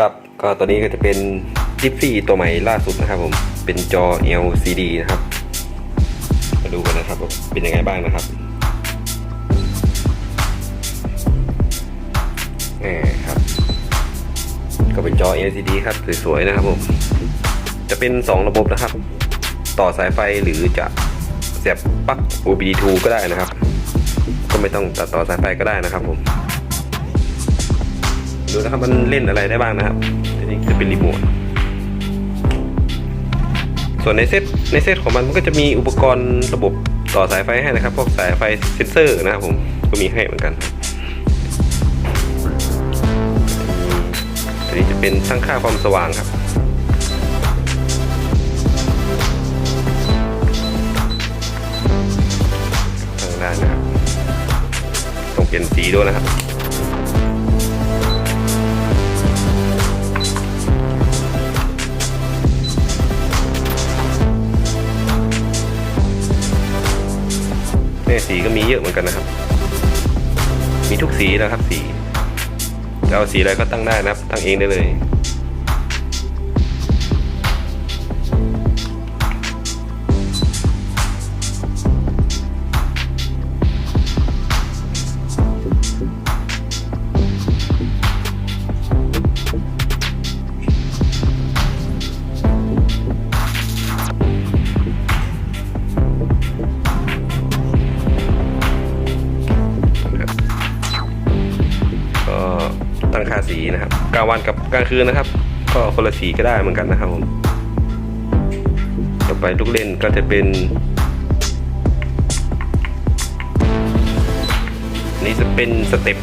ครับก็ตัวนี้ก็จะเป็นจิฟฟี่ตัวใหม่ล่าสุดนะครับผมเป็นจอ LCD นะครับมาดูกันนะครับว่าเป็นยังไงบ้างนะครับแหมครับ ก็เป็นจอ LCD ครับสวยๆนะครับผมจะเป็น 2 ระบบนะครับ ต่อสายไฟหรือจะเสียบปลั๊ก OBD2 ก็ได้นะครับ ก็ไม่ต้องตัดต่อสายไฟก็ได้นะครับผม ดูนะครับมันเล่นอะไรได้บ้างนะครับอันนี้จะเป็นรีโมทส่วนในเซตในเซตของมันมันก็จะมีอุปกรณ์ระบบต่อสายไฟให้นะครับ พวกสายไฟเซนเซอร์นะครับผมก็มีให้เหมือนกันอันนี้จะเป็นตั้งค่าความสว่างครับทางด้านนะครับต้องเปลี่ยนสีด้วยนะครับ เนี่ยสีก็มีเยอะเหมือนกันนะครับ มีทุกสีนะครับสีจะเอาสีอะไรก็ตั้งได้นะครับ ตั้งเองได้เลย งค่าสีนะครับกลางวันกับกลางคืนนะครับ ก็คนละสีก็ได้เหมือนกันนะครับผมต่อไปลูกเล่นก็จะเป็นนี่จะเป็นสเต็ป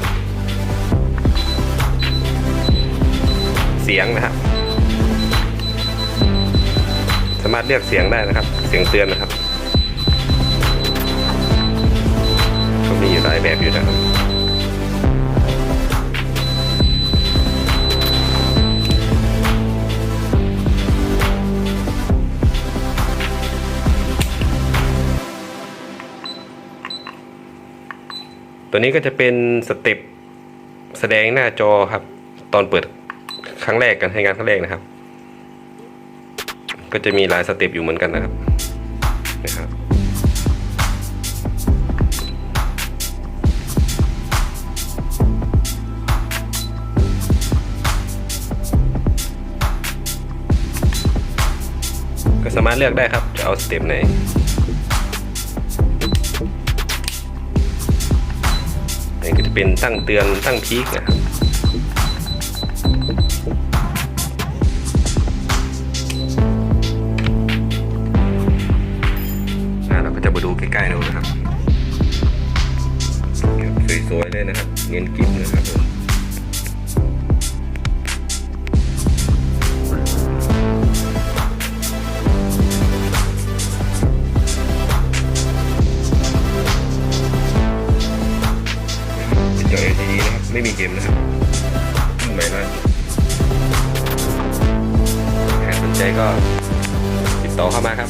เสียงนะครับสามารถเลือกเสียงได้นะครับ เสียงเตือนนะครับก็มีอยู่หลายแบบอยู่นะครับ ตัวนี้ก็จะเป็นสเต็ปแสดงหน้าจอครับ ตอนเปิดครั้งแรกกันให้งานครั้งแรกนะครับ ก็จะมีหลายสเต็ปอยู่เหมือนกันนะครับนะครับก็สามารถเลือกได้ครับ จะเอาสเต็ปไหน เป็นตั้งเตือนตั้งพีคนะครับเราก็จะมาดูใกล้ๆดูนะครับสวยๆเลยนะครับ เงินกิฟนะครับผม มีเกมนะครับรุ่นใหม่ล่าสุดใครสนใจก็ติดต่อเข้ามาครับ